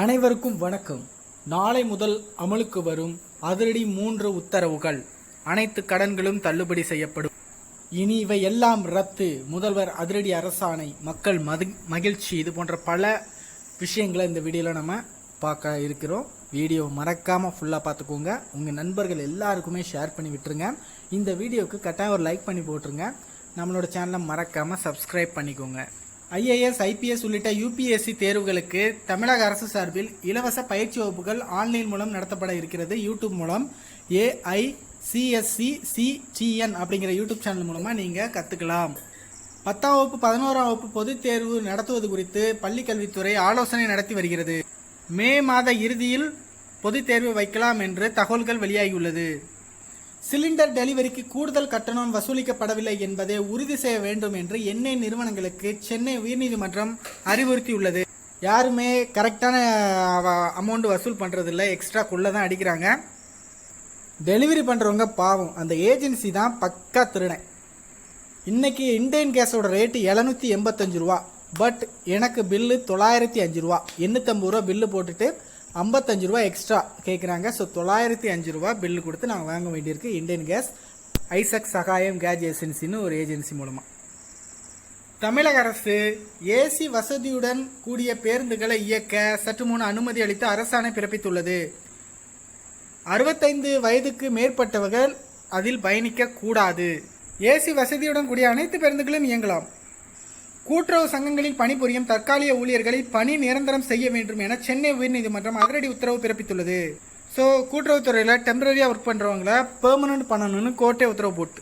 அனைவருக்கும் வணக்கம். நாளை முதல் அமலுக்கு வரும் அதிரடி மூன்று உத்தரவுகள். அனைத்து கடன்களும் தள்ளுபடி செய்யப்படும். இனி இவை எல்லாம் ரத்து. முதல்வர் அதிரடி அரசாணை. மக்கள் மது மகிழ்ச்சி. இது போன்ற பல விஷயங்களை இந்த வீடியோவில் நம்ம பார்க்க இருக்கிறோம். வீடியோ மறக்காமல் ஃபுல்லாக பார்த்துக்கோங்க. உங்கள் நண்பர்கள் எல்லாருக்குமே ஷேர் பண்ணி விட்டுருங்க. இந்த வீடியோவுக்கு கட்டாயம் ஒரு லைக் பண்ணி போட்டுருங்க. நம்மளோட சேனலை மறக்காமல் சப்ஸ்கிரைப் பண்ணிக்கோங்க. ஐஏஎஸ் ஐபிஎஸ் உள்ளிட்ட யூபிஎஸ்சி தேர்வுகளுக்கு தமிழக அரசு சார்பில் இலவச பயிற்சி வகுப்புகள் ஆன்லைன் மூலம் நடத்தப்பட இருக்கிறது. யூடியூப் மூலம் ஏஐ சிஎஸ்சி சிடிஎன் அப்படிங்கிற யூடியூப் சேனல் மூலமாக நீங்கள் கற்றுக்கலாம் பத்தாம் வகுப்பு பதினோராம் வகுப்பு பொதுத் தேர்வு நடத்துவது குறித்து பள்ளிக் கல்வித்துறை ஆலோசனை நடத்தி வருகிறது. மே மாத இறுதியில் பொதுத் தேர்வு வைக்கலாம் என்று தகவல்கள் வெளியாகியுள்ளது. சிலிண்டர் டெலிவரிக்கு கூடுதல் கட்டணம் வசூலிக்கப்படவில்லை என்பதை உறுதி செய்ய வேண்டும் என்று எண்ணெய் நிறுவனங்களுக்கு சென்னை உயர்நீதிமன்றம் அறிவுறுத்தியுள்ளது. யாருமே கரெக்டான அமௌண்ட் வசூல் பண்ணுறதில்ல எக்ஸ்ட்ரா தான் அடிக்கிறாங்க. டெலிவரி பண்ணுறவங்க பாவம். அந்த ஏஜென்சி தான் பக்கா திருடன் இன்றைக்கி இண்டேன் கேஸோட ரேட்டு எழுநூற்றி எண்பத்தஞ்சு ரூபா. பட் எனக்கு பில்லு தொள்ளாயிரத்தி அஞ்சு ரூபா. எண்ணூற்றம்பது ரூபா பில்லு போட்டுட்டு ஐம்பத்தஞ்சு ரூபா எக்ஸ்ட்ரா கேட்குறாங்க ஸோ தொள்ளாயிரத்தி அஞ்சு ரூபா பில்லு கொடுத்து நாங்கள் வாங்க வேண்டியிருக்கு. Indian gas Isaac Sagayam gas ஏஜென்சின்னு ஒரு ஏஜென்சி மூலமாக தமிழக அரசு ஏசி வசதியுடன் கூடிய பேருந்துகளை இயக்க சற்று முன் அனுமதி அளித்து அரசாணை பிறப்பித்துள்ளது. அறுபத்தைந்து வயதுக்கு மேற்பட்டவர்கள் அதில் பயணிக்க கூடாது ஏசி வசதியுடன் கூடிய அனைத்து பேருந்துகளும் இயங்கலாம். கூட்டுறவு சங்கங்களில் பணிபுரியும் தற்காலிக ஊழியர்களை பணி நிரந்தரம் செய்ய வேண்டும் என சென்னை உயர்நீதிமன்றம் அதிரடி உத்தரவு பிறப்பித்துள்ளது. ஸோ கூட்டுறவுத்துறையில் டெம்பரரியாக ஒர்க் பண்ணுறவங்கள பெர்மனன்ட் பண்ணணும்னு கோர்ட்டே உத்தரவு போட்டு.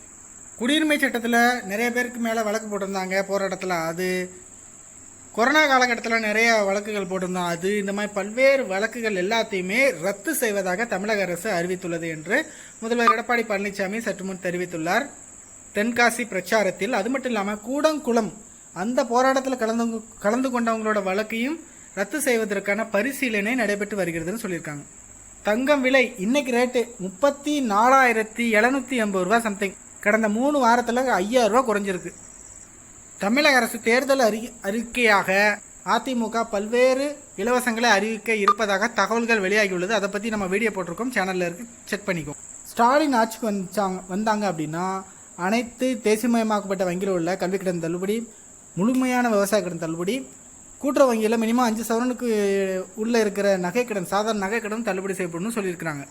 குடியுரிமை சட்டத்தில் நிறைய பேருக்கு மேலே வழக்கு போட்டிருந்தாங்க போராட்டத்தில் அது. கொரோனா காலகட்டத்தில் நிறைய வழக்குகள் போட்டிருந்தோம் அது இந்த மாதிரி பல்வேறு வழக்குகள் எல்லாத்தையுமே ரத்து செய்வதாக தமிழக அரசு அறிவித்துள்ளது என்று முதல்வர் எடப்பாடி பழனிசாமி சற்று முன் தெரிவித்துள்ளார். தென்காசி பிரச்சாரத்தில் அது மட்டும் இல்லாமல் கூடங்குளம் அந்த போராட்டத்தில் கலந்து கலந்து கொண்டவங்களோட வழக்கையும் ரத்து செய்வதற்கான பரிசீலனை நடைபெற்று வருகிறதுன்னு சொல்லியிருக்காங்க. தங்கம் விலை இன்னைக்கு ரேட்டு முப்பத்தி நாலாயிரத்தி எழுநூத்தி எண்பது ரூபா சம்திங் கடந்த மூணு வாரத்தில் ஐயாயிரம் ரூபா குறைஞ்சிருக்கு. தமிழக அரசு தேர்தல் அறி அறிக்கையாக அதிமுக பல்வேறு இலவசங்களை அறிவிக்க இருப்பதாக தகவல்கள் வெளியாகியுள்ளது. அதை பற்றி நம்ம வீடியோ போட்டிருக்கோம். சேனலில் இருக்கு. செக் பண்ணிக்கோ. ஸ்டாலின் ஆட்சிக்கு வந்தாங்க வந்தாங்க அப்படின்னா அனைத்து தேசியமயமாக்கப்பட்ட வங்கியில் உள்ள கல்வி கடன் தள்ளுபடி முழுமையான விவசாய கடன் தள்ளுபடி. கூட்டுறவு வங்கியில் மினிமம் அஞ்சு சவரனுக்கு உள்ளே இருக்கிற நகைக்கடன் சாதாரண நகைக்கடன் தள்ளுபடி செய்யப்படணும்னு சொல்லியிருக்கிறாங்க.